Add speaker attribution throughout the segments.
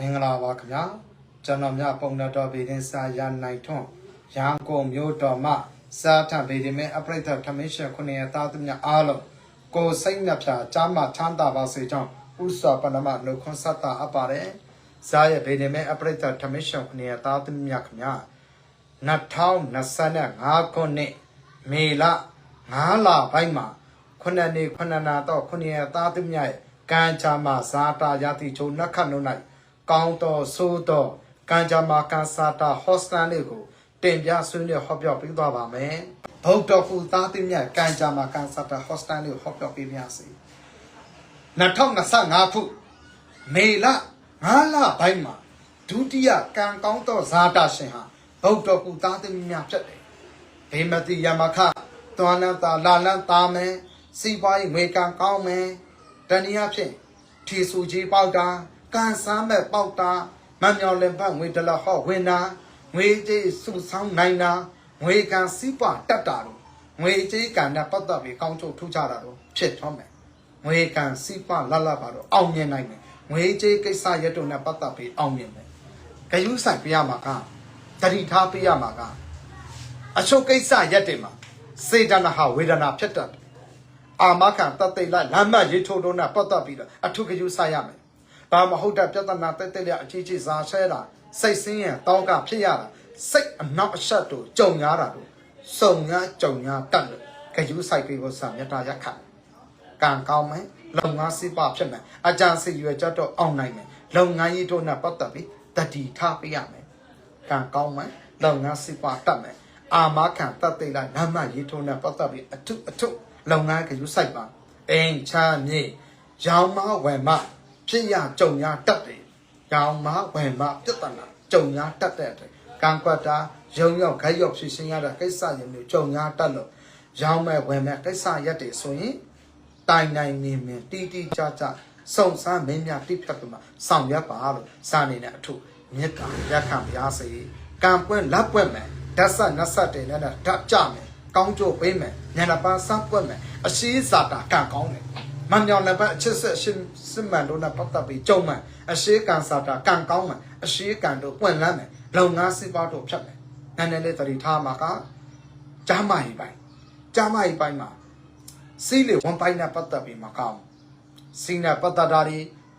Speaker 1: မင်္ဂလာပါခင်ဗျာကျွန်တော်မြပုံတော်တော်ဗေဒင်စာရနိုင်ထွန်းရန်ကုန်မြို့တော်မှစာထဗေဒင်မဲအပရိသတ်ထမင်းရှင်ခုနှစ်ရသားသူများအားလုံးကိုယ်စိတ်နှပြကြားမှချမ်းသာပါစေကြောင်းဥစွာပဏမနှုတ်ခွန်းဆက်တာအပ်ပါတယ်ဇာရဲ့ဗေဒင်မဲအပရိသတ်ထမင်းရှင်ခုနှစ်ရသားသူများခင်ဗျာ2025ခုနှစ်မေလ9လပိုင်းမှာခုနှစ်နေ့ခုနှစ်နာတော့ခုနှစ်ရသားသူများရဲ့ကံချာမှာဇာတာယတိချုံနှက်ခတ်နှုတ်၌ ကောင်းတော်ဆိုးတော်ကံကြမ္မာကန်စာတာဟော့စတန်လေးကိုတင်ပြဆွေးနွေးဟောပြောပေးသွားပါမယ်။ဘုဒ္ဓဖူသားသိမြတ်ကံကြမ္မာကန်စာတာဟော့စတန်လေးကိုဟောပြောပေးပါစေ။2025ခုမေလ9လပိုင်းမှာဒုတိယကံကောင်းသောဇာတာရှင်ဟာဘုဒ္ဓဖူသားသိမြတ်ဖြစ်တယ်။ဘေမတိယမခသွားနတာလာလန်သားမယ်စီပွားရေးငွေကံကောင်းမယ်တဏှာဖြင့်ထီဆူကြီးပေါက်တာ ကန်ဆမ်းမဲ့ပေါက်တာမမြောင်လင်ဖတ်ငွေဒလဟော့ဝင်တာငွေကြေးစုဆောင်းနိုင်တာငွေကန်စီးပွားတက်တာတို့ငွေကြေးကန်နဲ့ပတ်သက်ပြီးကောင်းချုပ်ထူးခြားတာတို့ဖြစ်သွားမယ်ငွေကန်စီးပွားလတ်လတ်ပါတော့အောင်မြင်နိုင်မယ်ငွေကြေးကိစ္စရက်တို့နဲ့ပတ်သက်ပြီးအောင်မြင်မယ်ဂယုဆိုင်ပြရမှာကတတိထားပြရမှာကအချုပ်ကိစ္စရက်တွေမှာစေတနာဟာဝေဒနာဖြစ်တတ်တယ်အာမခံတတ်သိလိုက်လမ်းမရေးထိုးတော့နဲ့ပတ်သက်ပြီးတော့အထုကယူဆိုင်ရမယ်။ ဘာမဟုတ်တဲ့ပြဿနာတက်တက်လျအကြီးကြီးစားဆဲတာစိတ်ဆင်းရဲတောင်းကဖြစ်ရတာစိတ်အနောက်အဆက်တို့ကြုံရတာတို့စုံရကြုံရတတ်လို့ကယူဆိုင်ပြီးကိုစာမြတ်တာရက်ခတ်ကံကောင်းမယ်လုံငန်းစိပဖြစ်မယ်အကြံစီရွယ်ကြတော့အောင်နိုင်မယ်လုပ်ငန်းကြီးတို့နဲ့ပတ်သက်ပြီးတတိထားပေးရမယ်ကံကောင်းမယ်လုပ်ငန်းစိပတတ်မယ်အာမခံတတ်သိလိုက်လမ်းမရေးထိုးနဲ့ပတ်သက်ပြီးအထုအထုလုပ်ငန်းကယူဆိုင်ပါအိမ်ချမ်းမြေရောင်မဝယ်မ ဖြစ်ရကြုံရတတ်တယ်ရောင်မဝယ်မပြဿနာကြုံရတတ်တဲ့အတွက်ကံကွက်တာရုံရောက်ခိုက်ရောက်ဖြစ်ရှင်းရတဲ့ကိစ္စတွေမျိုးကြုံရတတ်လို့ရောင်မဲ့ဝယ်မဲ့ကိစ္စရက်တွေဆိုရင်တိုင်တိုင်မြင်မြင်တီးတီးကြကြစုံစမ်းမင်းများတိဖြတ်ပြီးမှဆောင်ရွက်ပါလို့စာနေတဲ့အထုမေတ္တာရက်ခံပါစေကံပွင့်လက်ပွင့်မယ်ဓာတ်ဆက်နတ်ဆက်တွေနဲ့ဓာတ်ကြမယ်ကောင်းကျိုးပေးမယ်ညနေပန်းစပ်ပွက်မယ်အရှိစာတာကံကောင်းတယ် မညောင်လည်းပဲအချစ်ဆက်ရှင်းစစ်မှန်လို့နဲ့ပတ်သက်ပြီးကြုံမှန်အရှိကံစာတာကံကောင်းမှန်အရှိကံတို့ပွင့်လန်းမယ်လုံငန်းစိပါတို့ဖြတ်မယ်နည်းနည်းလေးသတိထားမှာကကြားမကြီးပိုင်းကြားမကြီးပိုင်းမှာစီးလေဝန်ပိုင်းနဲ့ပတ်သက်ပြီးမကောင်းစီးနဲ့ပတ်သက်တာတွေ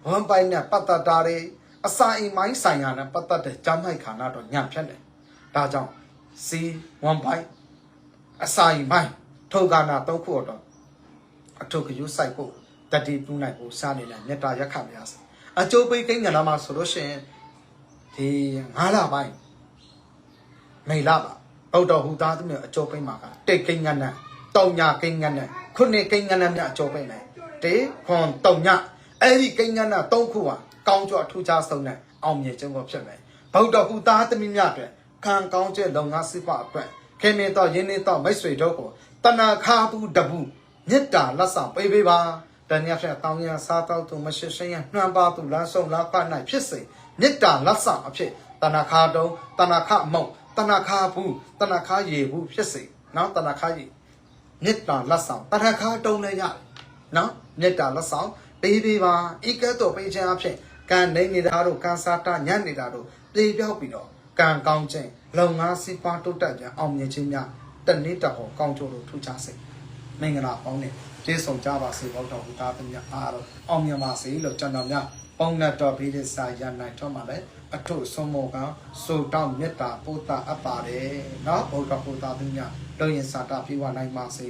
Speaker 1: ဝန်ပိုင်းနဲ့ပတ်သက်တာတွေအစာအိမ်မိုင်းဆိုင်ရာနဲ့ပတ်သက်တဲ့ကြားမိုက်ခါနာတော့ညံ့ဖြတ်တယ်ဒါကြောင့်စီးဝန်ပိုင်းအစာအိမ်မိုင်းထုတ်ကနာသုံးခုတော့ အထုကယူဆိုင်ဖို့တတိပြုနိုင်ဖို့စားနေတယ်မေတ္တာရက်ခမရစေအကျိုးပေးကိန်းကဏ္ဍမှာဆိုလို့ရှိရင်ဒီ9လပိုင်းမိလပါဗုဒ္ဓဟူသားသူမျိုးအကျိုးပေးမှာကတိတ်ကိန်းကဏ္ဍတောင်ညာကိန်းကဏ္ဍခုနှစ်ကိန်းကဏ္ဍမြအကျိုးပေးမယ်တေခွန်တောင်ညာအဲ့ဒီကိန်းကဏ္ဍ၃ခုဟာကောင်းကျိုးအထူးခြားဆုံးနဲ့အောင်မြင်ခြင်းကိုဖြစ်မယ်ဗုဒ္ဓဟူသားသမီးများအတွက်ခံကောင်းကျလုပ်ငန်းစိပအတွက်ခင်မင်းတော့ယင်းနေတော့မိတ်ဆွေတို့ကိုတဏခါဘူးတဘူး မေတ္တာလက်ဆောင်ပေးပေးပါတဏှာဖြင့်တောင်းရစားတော့သူမရှိရှင်းရနှံပါသူလမ်းဆုံးလားပတ်နိုင်ဖြစ်စေမေတ္တာလက်ဆောင်အဖြစ်တဏခါတုံးတဏခမုံတဏခါဘူးတဏခါရေဘူးဖြစ်စေနော်တဏခါရေမေတ္တာလက်ဆောင်တဏခါတုံးလည်းရနော်မေတ္တာလက်ဆောင်ပေးပေးပါဤကဲ့သို့ပေးခြင်းအဖြစ်ကံနေနေတာတို့ကံစားတာညံ့နေတာတို့ပြေပြောက်ပြီးတော့ကံကောင်းခြင်းလုံငန်းစီးပွားတိုးတက်ခြင်းအောင်မြင်ခြင်းများတနေ့တဟောကောင်းကျိုးလို့ထူးခြားစေ မင်္ဂလာပေါင်းနဲ့ပြည့်စုံကြပါစေဘုဒ္ဓဟူသားသမ ्या အားလုံးအောင်မြင်ပါစေလို့ကျွန်တော်များပေါင်းတ်တော်ပြီးတဲ့စာရနိုင်တော့မှာလဲအထုဆုံးမောကစုတောင်းမေတ္တာပို့တာအပ်ပါတယ်နော်ဘုဒ္ဓဟူသားသမ ्या လုံရင်စာတာပြေဝနိုင်ပါစေ